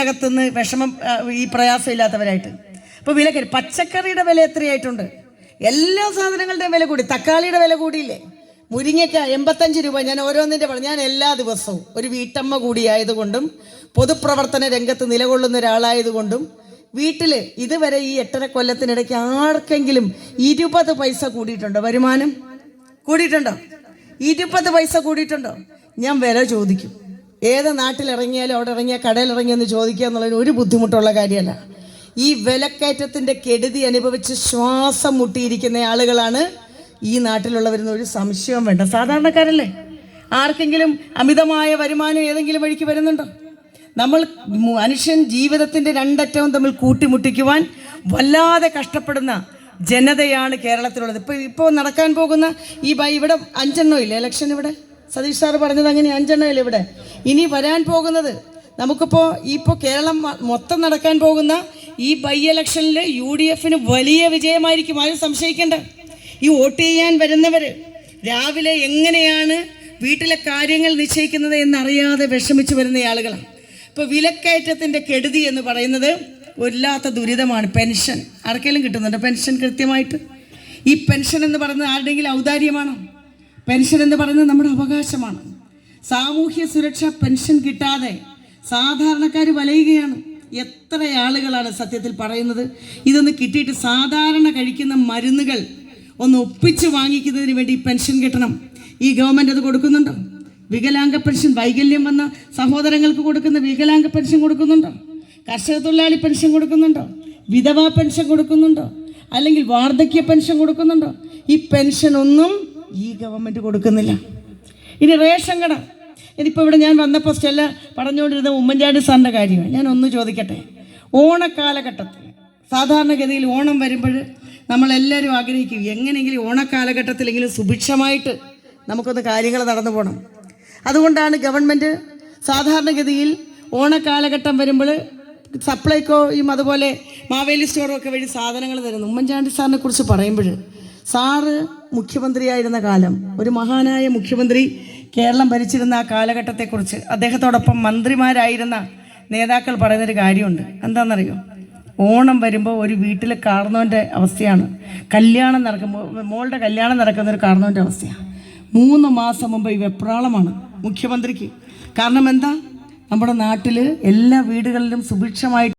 അകത്തുനിന്ന് വിഷമം ഈ പ്രയാസം ഇല്ലാത്തവരായിട്ട് ഇപ്പോൾ വില കയറി പച്ചക്കറിയുടെ വില എത്രയായിട്ടുണ്ട്? എല്ലാ സാധനങ്ങളുടെയും വില കൂടി തക്കാളിയുടെ വില കൂടിയില്ലേ? മുരിങ്ങയ്ക്ക എൺപത്തഞ്ച് രൂപ ഞാൻ ഓരോന്നിന്റെ പറഞ്ഞു ഞാൻ എല്ലാ ദിവസവും ഒരു വീട്ടമ്മ കൂടിയായതുകൊണ്ടും പൊതുപ്രവർത്തന രംഗത്ത് നിലകൊള്ളുന്ന ഒരാളായതുകൊണ്ടും വീട്ടിൽ ഇതുവരെ ഈ എട്ടര കൊല്ലത്തിനിടയ്ക്ക് ആർക്കെങ്കിലും ഇരുപത് പൈസ കൂടിയിട്ടുണ്ടോ? വരുമാനം കൂടിയിട്ടുണ്ടോ? ഇരുപത് പൈസ കൂടിയിട്ടുണ്ടോ? ഞാൻ വില ചോദിക്കും. ഏത് നാട്ടിൽ ഇറങ്ങിയാലും അവിടെ ഇറങ്ങിയ കടയിൽ ഇറങ്ങിയെന്ന് ചോദിക്കുക എന്നുള്ളതിന് ഒരു ബുദ്ധിമുട്ടുള്ള കാര്യമല്ല. ഈ വിലക്കയറ്റത്തിന്റെ കെടുതി അനുഭവിച്ച് ശ്വാസം മുട്ടിയിരിക്കുന്ന ആളുകളാണ് ഈ നാട്ടിലുള്ളവരെന്ന് ഒരു സംശയവും വേണ്ട. സാധാരണക്കാരല്ലേ? ആർക്കെങ്കിലും അമിതമായ വരുമാനം ഏതെങ്കിലും വഴിക്ക് വരുന്നുണ്ടോ? നമ്മൾ മനുഷ്യൻ ജീവിതത്തിന്റെ രണ്ടറ്റവും തമ്മിൽ കൂട്ടിമുട്ടിക്കുവാൻ വല്ലാതെ കഷ്ടപ്പെടുന്ന ജനതയാണ് കേരളത്തിലുള്ളത്. ഇപ്പോൾ ഇപ്പോൾ നടക്കാൻ പോകുന്ന ഈ ഇവിടെ അഞ്ചെണ്ണം ഇല്ലേ? ഇലക്ഷൻ ഇവിടെ? സതീഷ് സാറ് പറഞ്ഞത് അങ്ങനെ അഞ്ചെണ്ണം ഇല്ല ഇവിടെ? ഇനി വരാൻ പോകുന്നത് നമുക്കിപ്പോൾ ഇപ്പോൾ കേരളം മൊത്തം നടക്കാൻ പോകുന്ന ഈ ബൈ ഇലക്ഷനിൽ യു ഡി എഫിന് വലിയ വിജയമായിരിക്കും. ആരും സംശയിക്കേണ്ട. ഈ വോട്ട് ചെയ്യാൻ വരുന്നവർ രാവിലെ എങ്ങനെയാണ് വീട്ടിലെ കാര്യങ്ങൾ നിശ്ചയിക്കുന്നത് എന്നറിയാതെ വിഷമിച്ചു വരുന്ന ആളുകളാണ് ഇപ്പോൾ വിലക്കയറ്റത്തിന്റെ കെടുതി എന്ന് പറയുന്നത് വല്ലാത്ത ദുരിതമാണ്. പെൻഷൻ. ആർക്കെങ്കിലും കിട്ടുന്നുണ്ട് പെൻഷൻ കൃത്യമായിട്ട്? ഈ പെൻഷൻ എന്ന് പറയുന്നത് ആരുടെയെങ്കിലും ഔദാര്യമാണോ? പെൻഷൻ എന്ന് പറയുന്നത് നമ്മുടെ അവകാശമാണ്. സാമൂഹ്യ സുരക്ഷ പെൻഷൻ കിട്ടാതെ സാധാരണക്കാർ വലയുകയാണ്. എത്ര ആളുകളാണ് സത്യത്തിൽ പറയുന്നത്? ഇതൊന്ന് കിട്ടിയിട്ട് സാധാരണ കഴിക്കുന്ന മരുന്നുകൾ ഒന്ന് ഒപ്പിച്ച് വാങ്ങിക്കുന്നതിന് വേണ്ടി പെൻഷൻ കിട്ടണം. ഈ ഗവൺമെന്റ് അത് കൊടുക്കുന്നുണ്ടോ? വികലാംഗ പെൻഷൻ വൈകല്യം വന്ന സഹോദരങ്ങൾക്ക് കൊടുക്കുന്ന വികലാംഗ പെൻഷൻ കൊടുക്കുന്നുണ്ടോ? കർഷക തൊഴിലാളി പെൻഷൻ കൊടുക്കുന്നുണ്ടോ? വിധവാ പെൻഷൻ കൊടുക്കുന്നുണ്ടോ? അല്ലെങ്കിൽ വാർദ്ധക്യ പെൻഷൻ കൊടുക്കുന്നുണ്ടോ? ഈ പെൻഷൻ ഒന്നും ഈ ഗവൺമെന്റ് കൊടുക്കുന്നില്ല. ഇനി റേഷൻ കട. ഇതിപ്പോൾ ഇവിടെ ഞാൻ വന്നപ്പോൾ സ്റ്റെല്ല പറഞ്ഞുകൊണ്ടിരുന്ന ഉമ്മൻചാണ്ടി സാറിന്റെ കാര്യമാണ്. ഞാൻ ഒന്ന് ചോദിക്കട്ടെ? ഓണക്കാലഘട്ടത്തിൽ സാധാരണഗതിയിൽ ഓണം വരുമ്പോൾ നമ്മളെല്ലാവരും ആഗ്രഹിക്കും എങ്ങനെയെങ്കിലും ഓണക്കാലഘട്ടത്തിലെങ്കിലും സുഭിക്ഷമായിട്ട് നമുക്കൊന്ന് കാര്യങ്ങൾ നടന്നു പോകണം അതുകൊണ്ടാണ് ഗവൺമെന്റ് സാധാരണഗതിയിൽ ഓണക്കാലഘട്ടം വരുമ്പോൾ സപ്ലൈക്കോയും അതുപോലെ മാവേലി സ്റ്റോറും ഒക്കെ വഴി സാധനങ്ങൾ തരുന്നു ഉമ്മൻചാണ്ടി സാറിനെ കുറിച്ച് പറയുമ്പോൾ സാറ് മുഖ്യമന്ത്രിയായിരുന്ന കാലം ഒരു മഹാനായ മുഖ്യമന്ത്രി കേരളം ഭരിച്ചിരുന്ന ആ കാലഘട്ടത്തെക്കുറിച്ച് അദ്ദേഹത്തോടൊപ്പം മന്ത്രിമാരായിരുന്ന നേതാക്കൾ പറയുന്നൊരു കാര്യമുണ്ട്. എന്താണെന്നറിയോ? ഓണം വരുമ്പോൾ ഒരു വീട്ടിൽ കാർന്നവന്റെ അവസ്ഥയാണ്. കല്യാണം നടക്കുമ്പോൾ മോളുടെ കല്യാണം നടക്കുന്ന ഒരു കാർന്നവന്റെ അവസ്ഥയാണ്. മൂന്ന് മാസം മുമ്പ് ഈ വെപ്രാളമാണ് മുഖ്യമന്ത്രിക്ക്. കാരണം എന്താ? നമ്മുടെ നാട്ടിൽ എല്ലാ വീടുകളിലും സുഭിക്ഷമായിട്ട്